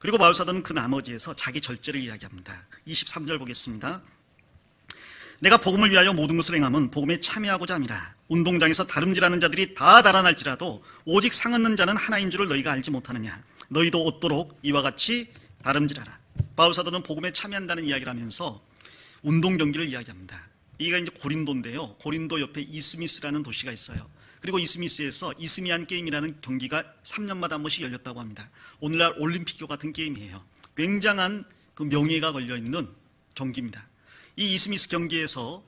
그리고 마을사도는 그 나머지에서 자기 절제를 이야기합니다. 23절 보겠습니다. 내가 복음을 위하여 모든 것을 행함은 복음에 참여하고자 함이라. 운동장에서 다름질하는 자들이 다 달아날지라도 오직 상 얻는 자는 하나인 줄을 너희가 알지 못하느냐. 너희도 얻도록 이와 같이 다름질하라. 바울사도는 복음에 참여한다는 이야기를 하면서 운동 경기를 이야기합니다. 이가 이제 고린도인데요. 고린도 옆에 이스미스라는 도시가 있어요. 그리고 이스미스에서 이스미안 게임이라는 경기가 3년마다 한 번씩 열렸다고 합니다. 오늘날 올림픽과 같은 게임이에요. 굉장한 그 명예가 걸려 있는 경기입니다. 이 이스미스 경기에서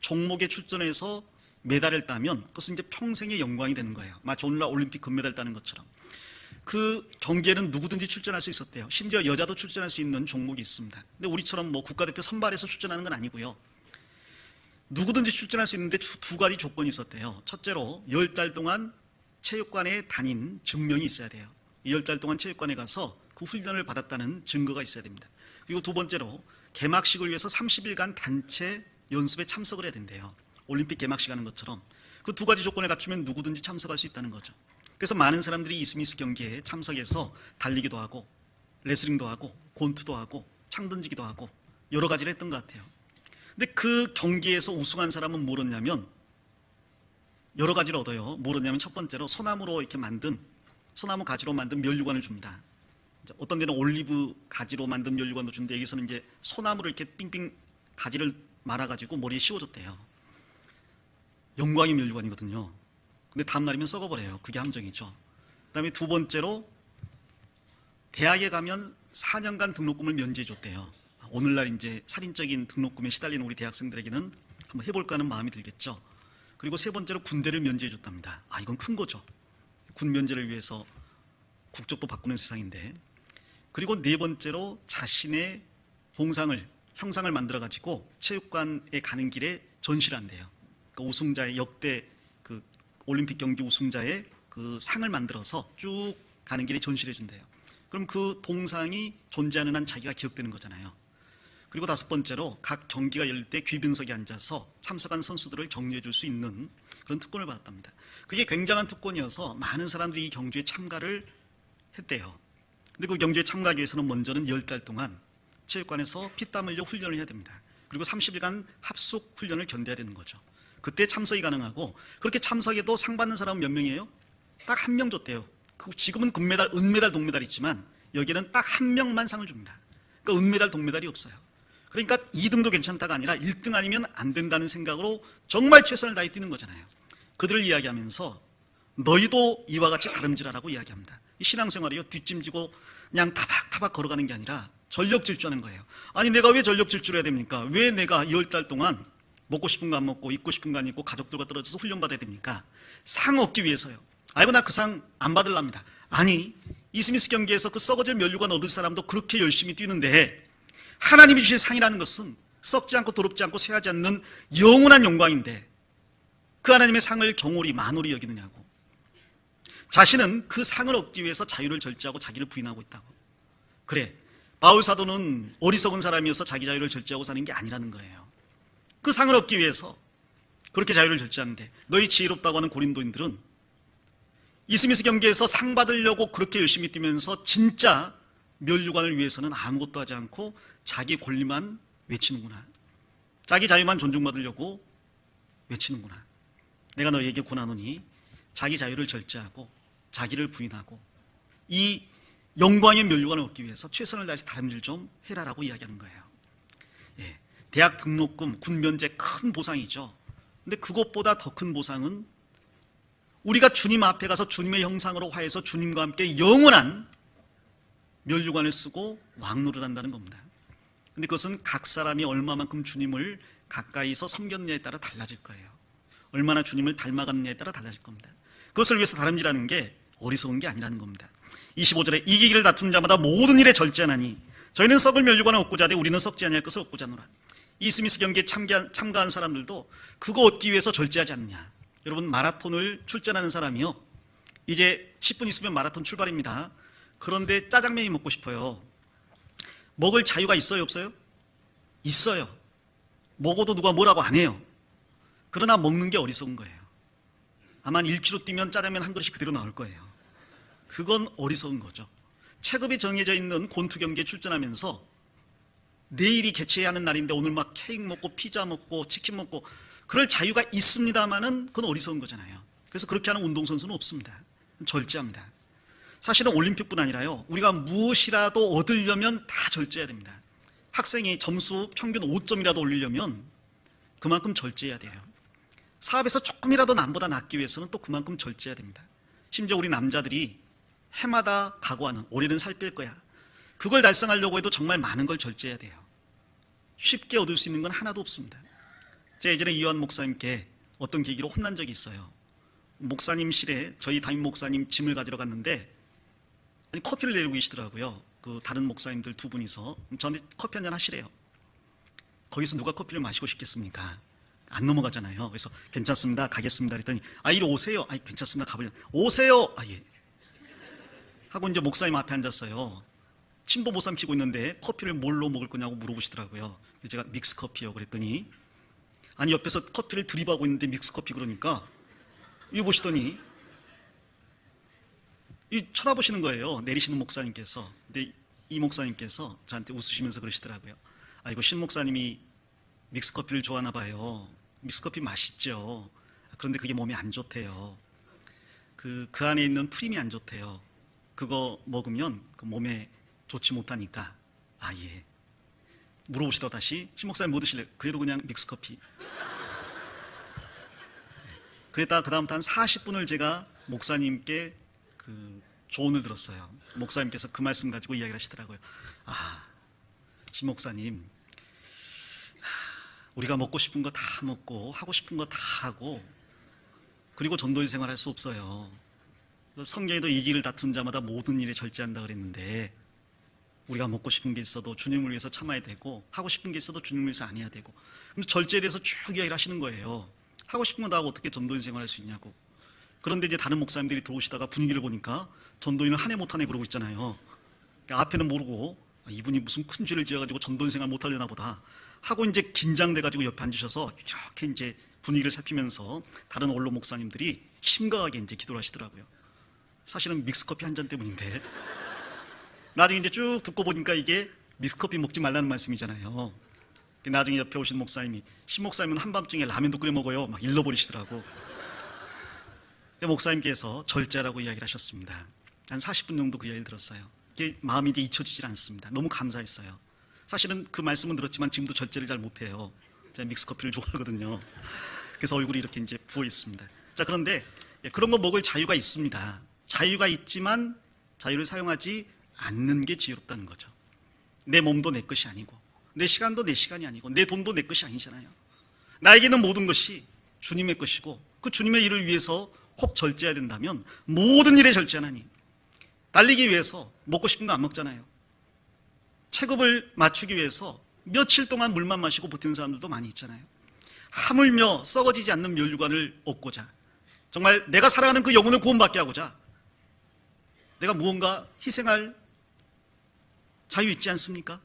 종목에 출전해서 메달을 따면 그것은 이제 평생의 영광이 되는 거예요. 마치 오늘날 올림픽 금메달 따는 것처럼. 그 경기에는 누구든지 출전할 수 있었대요. 심지어 여자도 출전할 수 있는 종목이 있습니다. 근데 우리처럼 뭐 국가대표 선발해서 출전하는 건 아니고요. 누구든지 출전할 수 있는데 두, 두 가지 조건이 있었대요. 첫째로 열 달 동안 체육관에 다닌 증명이 있어야 돼요. 열 달 동안 체육관에 가서 그 훈련을 받았다는 증거가 있어야 됩니다. 그리고 두 번째로 개막식을 위해서 30일간 단체 연습에 참석을 해야 된대요. 올림픽 개막식 하는 것처럼 그 두 가지 조건을 갖추면 누구든지 참석할 수 있다는 거죠. 그래서 많은 사람들이 이스미스 경기에 참석해서 달리기도 하고 레슬링도 하고 곤투도 하고 창 던지기도 하고 여러 가지를 했던 것 같아요. 근데 그 경기에서 우승한 사람은 뭐였냐면 여러 가지를 얻어요. 뭐였냐면 첫 번째로 소나무로 이렇게 만든 소나무 가지로 만든 면류관을 줍니다. 어떤 데는 올리브 가지로 만든 면류관도 주는데 여기서는 이제 소나무를 이렇게 삥삥 가지를 말아가지고 머리에 씌워줬대요. 영광의 면류관이거든요. 근데 다음 날이면 썩어버려요. 그게 함정이죠. 그 다음에 두 번째로 대학에 가면 4년간 등록금을 면제해줬대요. 오늘날 이제 살인적인 등록금에 시달리는 우리 대학생들에게는 한번 해볼까 하는 마음이 들겠죠. 그리고 세 번째로 군대를 면제해 줬답니다. 아 이건 큰 거죠. 군 면제를 위해서 국적도 바꾸는 세상인데. 그리고 네 번째로 자신의 봉상을 형상을 만들어 가지고 체육관에 가는 길에 전시를 한대요. 그러니까 우승자의 역대 그 올림픽 경기 우승자의 그 상을 만들어서 쭉 가는 길에 전시를 해준대요. 그럼 그 동상이 존재하는 한 자기가 기억되는 거잖아요. 그리고 다섯 번째로 각 경기가 열릴 때 귀빈석에 앉아서 참석한 선수들을 격려해 줄 수 있는 그런 특권을 받았답니다. 그게 굉장한 특권이어서 많은 사람들이 이 경주에 참가를 했대요. 근데 그 경주에 참가하기 위해서는 먼저는 열 달 동안 체육관에서 피땀 흘려 훈련을 해야 됩니다. 그리고 30일간 합숙 훈련을 견뎌야 되는 거죠. 그때 참석이 가능하고 그렇게 참석해도 상 받는 사람은 몇 명이에요? 딱 한 명 줬대요. 그 지금은 금메달, 은메달, 동메달 있지만 여기는 딱 한 명만 상을 줍니다. 그러니까 은메달, 동메달이 없어요. 그러니까 2등도 괜찮다가 아니라 1등 아니면 안 된다는 생각으로 정말 최선을 다해 뛰는 거잖아요. 그들을 이야기하면서 너희도 이와 같이 다름질하라고 이야기합니다. 이 신앙생활이요 뒷짐지고 그냥 타박타박 걸어가는 게 아니라 전력 질주하는 거예요. 아니 내가 왜 전력 질주를 해야 됩니까? 왜 내가 열달 동안 먹고 싶은 거 안 먹고 입고 싶은 거 안 입고 가족들과 떨어져서 훈련 받아야 됩니까? 상 얻기 위해서요. 아이고 나 그 상 안 받을랍니다. 아니 이스미스 경기에서 그 썩어질 면류관 얻을 사람도 그렇게 열심히 뛰는데 하나님이 주신 상이라는 것은 썩지 않고 더럽지 않고 쇠하지 않는 영원한 영광인데 그 하나님의 상을 경홀히 만홀히 여기느냐고. 자신은 그 상을 얻기 위해서 자유를 절제하고 자기를 부인하고 있다고. 그래. 바울 사도는 어리석은 사람이어서 자기 자유를 절제하고 사는 게 아니라는 거예요. 그 상을 얻기 위해서 그렇게 자유를 절제하는데 너희 지혜롭다고 하는 고린도인들은 이스미스 경기에서 상 받으려고 그렇게 열심히 뛰면서 진짜 멸류관을 위해서는 아무것도 하지 않고 자기 권리만 외치는구나. 자기 자유만 존중받으려고 외치는구나. 내가 너희에게 권하노니 자기 자유를 절제하고 자기를 부인하고 이 영광의 멸류관을 얻기 위해서 최선을 다해서 다름질 좀 해라라고 이야기하는 거예요. 예, 대학 등록금, 군면제 큰 보상이죠. 근데 그것보다 더 큰 보상은 우리가 주님 앞에 가서 주님의 형상으로 화해서 주님과 함께 영원한 멸류관을 쓰고 왕노를 한다는 겁니다. 근데 그것은 각 사람이 얼마만큼 주님을 가까이서 섬겼느냐에 따라 달라질 거예요. 얼마나 주님을 닮아갔느냐에 따라 달라질 겁니다. 그것을 위해서 다름질하는 게 어리석은 게 아니라는 겁니다. 25절에 이기기를 다투는 자마다 모든 일에 절제하나니 저희는 썩을 멸류관을 얻고자 하되 우리는 썩지 아니할 것을 얻고자 하노라. 이스미스 경기에 참가한, 참가한 사람들도 그거 얻기 위해서 절제하지 않느냐. 여러분 마라톤을 출전하는 사람이요. 이제 10분 있으면 마라톤 출발입니다. 그런데 짜장면이 먹고 싶어요. 먹을 자유가 있어요, 없어요? 있어요. 먹어도 누가 뭐라고 안 해요. 그러나 먹는 게 어리석은 거예요. 아마 1km 뛰면 짜장면 한 그릇이 그대로 나올 거예요. 그건 어리석은 거죠. 체급이 정해져 있는 곤투 경기에 출전하면서 내일이 개최해야 하는 날인데 오늘 막 케이크 먹고 피자 먹고 치킨 먹고 그럴 자유가 있습니다만은 그건 어리석은 거잖아요. 그래서 그렇게 하는 운동선수는 없습니다. 절제합니다. 사실은 올림픽뿐 아니라요. 우리가 무엇이라도 얻으려면 다 절제해야 됩니다. 학생이 점수 평균 5점이라도 올리려면 그만큼 절제해야 돼요. 사업에서 조금이라도 남보다 낫기 위해서는 또 그만큼 절제해야 됩니다. 심지어 우리 남자들이 해마다 각오하는 올해는 살 뺄 거야. 그걸 달성하려고 해도 정말 많은 걸 절제해야 돼요. 쉽게 얻을 수 있는 건 하나도 없습니다. 제가 예전에 이완 목사님께 어떤 계기로 혼난 적이 있어요. 목사님실에 저희 담임 목사님 짐을 가지러 갔는데 아니 커피를 내리고 계시더라고요. 그 다른 목사님들 두 분이서 저한테 커피 한 잔 하시래요. 거기서 누가 커피를 마시고 싶겠습니까? 안 넘어가잖아요. 그래서 괜찮습니다. 가겠습니다. 그랬더니 아 이리 오세요. 아 괜찮습니다. 가버려. 오세요. 아 예. 하고 이제 목사님 앞에 앉았어요. 침도 못 삼키고 있는데 커피를 뭘로 먹을 거냐고 물어보시더라고요. 제가 믹스 커피요. 그랬더니 아니 옆에서 커피를 들이박고 있는데 믹스 커피 그러니까 이거 보시더니 이 쳐다보시는 거예요. 내리시는 목사님께서. 근데 이 목사님께서 저한테 웃으시면서 그러시더라고요. 아 이거 신 목사님이 믹스 커피를 좋아하나 봐요. 믹스 커피 맛있죠. 그런데 그게 몸에 안 좋대요. 그, 그 안에 있는 프림이 안 좋대요. 그거 먹으면 그 몸에 좋지 못하니까. 아, 예. 물어보시더 다시, 신 목사님 뭐 드실래요? 그래도 그냥 믹스 커피. 그랬다가 그 다음부터 한 40분을 제가 목사님께 그 조언을 들었어요. 목사님께서 그 말씀 가지고 이야기를 하시더라고요. 아, 신 목사님, 우리가 먹고 싶은 거 다 먹고 하고 싶은 거 다 하고 그리고 전도인 생활할 수 없어요. 성경에도 이 길을 다툰 자마다 모든 일에 절제한다 그랬는데 우리가 먹고 싶은 게 있어도 주님을 위해서 참아야 되고 하고 싶은 게 있어도 주님을 위해서 안 해야 되고 그럼 절제에 대해서 쭉 이야기를 하시는 거예요. 하고 싶은 거 다 하고 어떻게 전도인 생활할 수 있냐고. 그런데 이제 다른 목사님들이 들어오시다가 분위기를 보니까 전도인은 한해 못하네 그러고 있잖아요. 그러니까 앞에는 모르고 아, 이분이 무슨 큰 죄를 지어가지고 전도인 생활 못하려나 보다 하고 이제 긴장돼가지고 옆에 앉으셔서 이렇게 이제 분위기를 살피면서 다른 언론 목사님들이 심각하게 이제 기도를 하시더라고요. 사실은 믹스커피 한 잔 때문인데 나중에 이제 쭉 듣고 보니까 이게 믹스커피 먹지 말라는 말씀이잖아요. 나중에 옆에 오신 목사님이 신 목사님은 한밤중에 라면도 끓여 먹어요. 막 일러버리시더라고. 목사님께서 절제라고 이야기를 하셨습니다. 한 40분 정도 그 이야기를 들었어요. 이게 마음이 이제 잊혀지질 않습니다. 너무 감사했어요. 사실은 그 말씀은 들었지만 지금도 절제를 잘 못해요. 제가 믹스 커피를 좋아하거든요. 그래서 얼굴이 이렇게 이제 부어 있습니다. 자, 그런데 예, 그런 거 먹을 자유가 있습니다. 자유가 있지만 자유를 사용하지 않는 게 지혜롭다는 거죠. 내 몸도 내 것이 아니고, 내 시간도 내 시간이 아니고, 내 돈도 내 것이 아니잖아요. 나에게는 모든 것이 주님의 것이고, 그 주님의 일을 위해서 혹 절제해야 된다면 모든 일에 절제하나니 달리기 위해서 먹고 싶은 거 안 먹잖아요. 체급을 맞추기 위해서 며칠 동안 물만 마시고 버티는 사람들도 많이 있잖아요. 하물며 썩어지지 않는 멸류관을 얻고자 정말 내가 살아가는 그 영혼을 구원받게 하고자 내가 무언가 희생할 자유 있지 않습니까?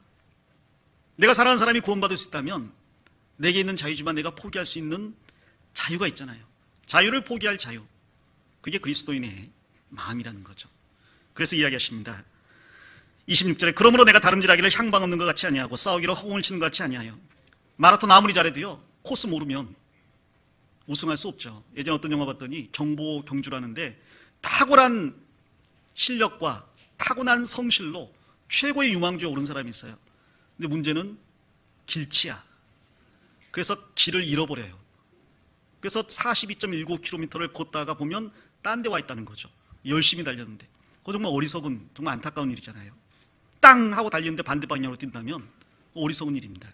내가 사랑하는 사람이 구원받을 수 있다면 내게 있는 자유지만 내가 포기할 수 있는 자유가 있잖아요. 자유를 포기할 자유. 그게 그리스도인의 마음이라는 거죠. 그래서 이야기하십니다. 26절에 그러므로 내가 다름질하기를 향방 없는 것 같이 아니하고 싸우기를 허공을 치는 것 같이 아니하여 마라톤 아무리 잘해도요 코스 모르면 우승할 수 없죠. 예전 어떤 영화 봤더니 경보 경주라는데 탁월한 실력과 타고난 성실로 최고의 유망주에 오른 사람이 있어요. 근데 문제는 길치야. 그래서 길을 잃어버려요. 그래서 42.19km를 걷다가 보면 딴 데 와 있다는 거죠. 열심히 달렸는데. 그거 정말 어리석은, 정말 안타까운 일이잖아요. 땅 하고 달리는데 반대 방향으로 뛴다면 어리석은 일입니다.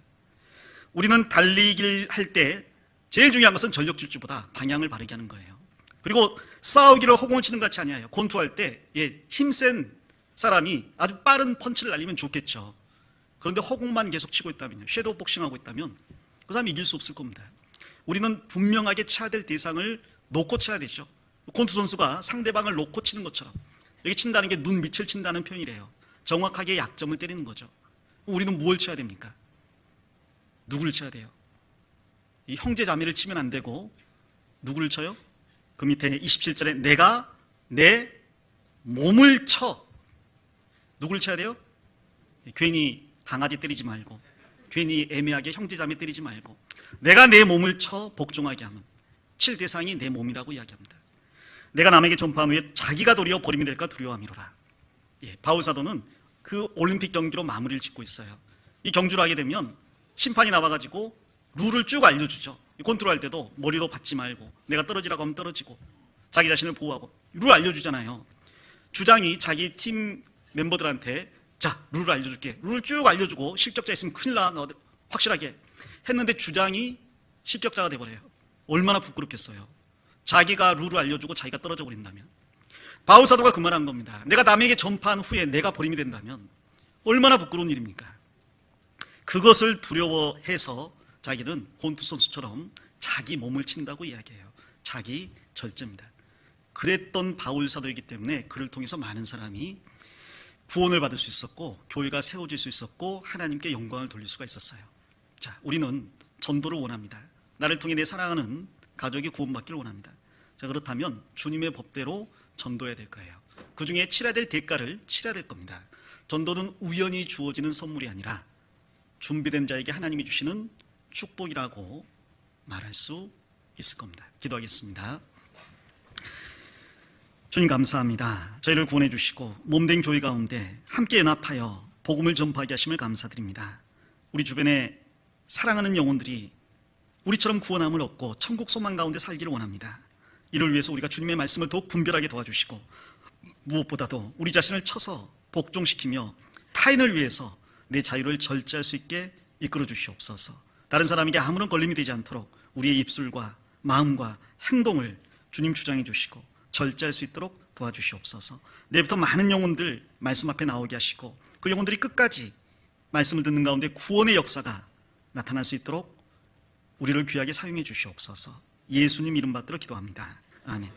우리는 달리기를 할 때 제일 중요한 것은 전력 질주보다 방향을 바르게 하는 거예요. 그리고 싸우기를 허공을 치는 것 같이 아니에요. 권투할 때 예, 힘센 사람이 아주 빠른 펀치를 날리면 좋겠죠. 그런데 허공만 계속 치고 있다면요. 섀도우 복싱하고 있다면 그 사람이 이길 수 없을 겁니다. 우리는 분명하게 쳐야 될 대상을 놓고 쳐야 되죠. 권투 선수가 상대방을 놓고 치는 것처럼 여기 친다는 게 눈 밑을 친다는 표현이래요. 정확하게 약점을 때리는 거죠. 우리는 무엇을 쳐야 됩니까? 누구를 쳐야 돼요? 이 형제 자매를 치면 안 되고 누구를 쳐요? 그 밑에 27절에 내가 내 몸을 쳐 누굴 쳐야 돼요? 괜히 강아지 때리지 말고 괜히 애매하게 형제자매 때리지 말고 내가 내 몸을 쳐 복종하게 하면 칠 대상이 내 몸이라고 이야기합니다. 내가 남에게 전파한 후에 자기가 도리어 버림이 될까 두려워함이로라. 예, 바울 사도는 그 올림픽 경기로 마무리를 짓고 있어요. 이 경주를 하게 되면 심판이 나와가지고 룰을 쭉 알려주죠. 컨트롤 할 때도 머리도 받지 말고 내가 떨어지라고 하면 떨어지고 자기 자신을 보호하고 룰 알려주잖아요. 주장이 자기 팀 멤버들한테 자 룰을 알려줄게. 룰을 쭉 알려주고 실격자 있으면 큰일 나. 너 확실하게 했는데 주장이 실격자가 돼버려요. 얼마나 부끄럽겠어요. 자기가 룰을 알려주고 자기가 떨어져 버린다면 바울 사도가 그 말한 겁니다. 내가 남에게 전파한 후에 내가 버림이 된다면 얼마나 부끄러운 일입니까? 그것을 두려워해서 자기는 곤투 선수처럼 자기 몸을 친다고 이야기해요. 자기 절제입니다. 그랬던 바울 사도이기 때문에 그를 통해서 많은 사람이 구원을 받을 수 있었고 교회가 세워질 수 있었고 하나님께 영광을 돌릴 수가 있었어요. 자, 우리는 전도를 원합니다. 나를 통해 내 사랑하는 가족이 구원받기를 원합니다. 자, 그렇다면 주님의 법대로 전도해야 될 거예요. 그 중에 치러야 될 대가를 치러야 될 겁니다. 전도는 우연히 주어지는 선물이 아니라 준비된 자에게 하나님이 주시는 축복이라고 말할 수 있을 겁니다. 기도하겠습니다. 주님 감사합니다. 저희를 구원해 주시고 몸된 교회 가운데 함께 연합하여 복음을 전파하게 하심을 감사드립니다. 우리 주변에 사랑하는 영혼들이 우리처럼 구원함을 얻고 천국 소망 가운데 살기를 원합니다. 이를 위해서 우리가 주님의 말씀을 더욱 분별하게 도와주시고 무엇보다도 우리 자신을 쳐서 복종시키며 타인을 위해서 내 자유를 절제할 수 있게 이끌어 주시옵소서. 다른 사람에게 아무런 걸림이 되지 않도록 우리의 입술과 마음과 행동을 주님 주장해 주시고 절제할 수 있도록 도와주시옵소서. 내일부터 많은 영혼들 말씀 앞에 나오게 하시고 그 영혼들이 끝까지 말씀을 듣는 가운데 구원의 역사가 나타날 수 있도록 우리를 귀하게 사용해 주시옵소서. 예수님 이름 받들어 기도합니다. 아멘.